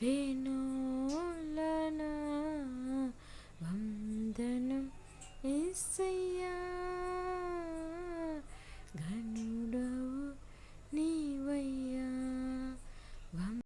வேணுலனா வந்தனம் இசைய